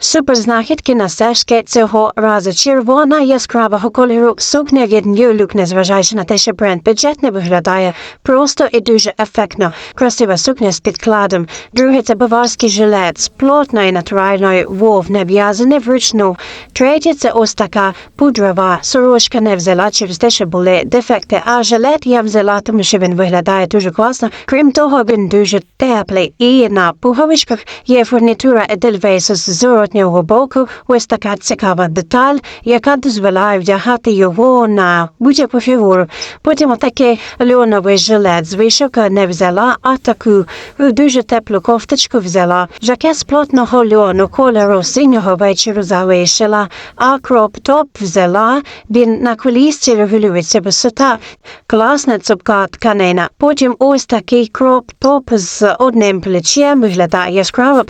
Суперзнахідки на стежки цього разу червона яскравого кольору сукня від New Look, незважаючи на те, що бренд бюджетний виглядає просто і дуже ефектно. Красива сукня з підкладом. Друге це баварський жилет з плотної натуральної вовни, в'язаний вручну. Третє це ось така пудрова сорочка не взяла через те, що були дефекти. А жилет я взяла, тому що він виглядає дуже класно. Крім того, він дуже теплий. І на пуговичках є фурнітура Edelweiss з зворотнього боку. Ось така цікава деталь, яка дозволяє вдягати його на будь-яку фігуру. Потім отакий льоновий жилет з вишивка не взяла, а таку дуже теплу кофточку взяла. Жакет з плотного льону кольору синього вечору залишила, а кроп-топ взяла. Він на колісці регулюється висота. Класна цупка тканина. Потім ось такий кроп-топ з одним плечем виглядає яскраво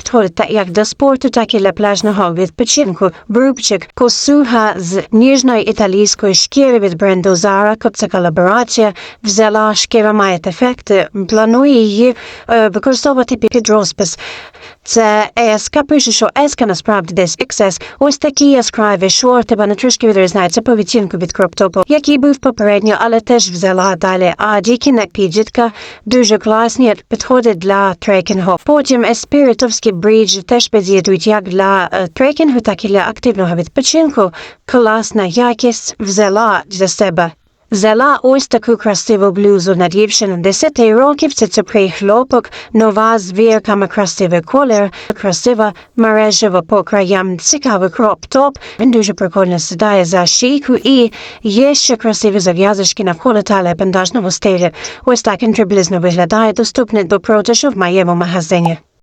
як до спорту, так і для пляжного відпочинку. Брубчик, косуга з ніжної італійської шкіри від бренду Zara, це колаборація. Взяла шкіра має ефекти, планує її е, використовувати під розпис. Це еска, пише, що еска насправді десь XS. Ось такі яскраві шорти, вони трішки відрізняються по відтінку від кроптопу, який був попередньо, але теж взяла далі. А дікінек піджитка дуже класні, підходить для трекінгу. Потім еспіритовські бриджі теж підійдуть як для е, трекінгу, так і для активного відпочинку. Класна якість взяла для себе. Взяла ось таку красиву блузу на дівчину 10 років, це цупкий хлопок, нова з вірками красивий колір, красива мережева по краям, цікавий кроп-топ. Він дуже прикольно сідає за шийку і є ще красиві зав'язочки навколо талії бандажного стилю. Ось так він приблизно виглядає, доступний до продажу в моєму магазині.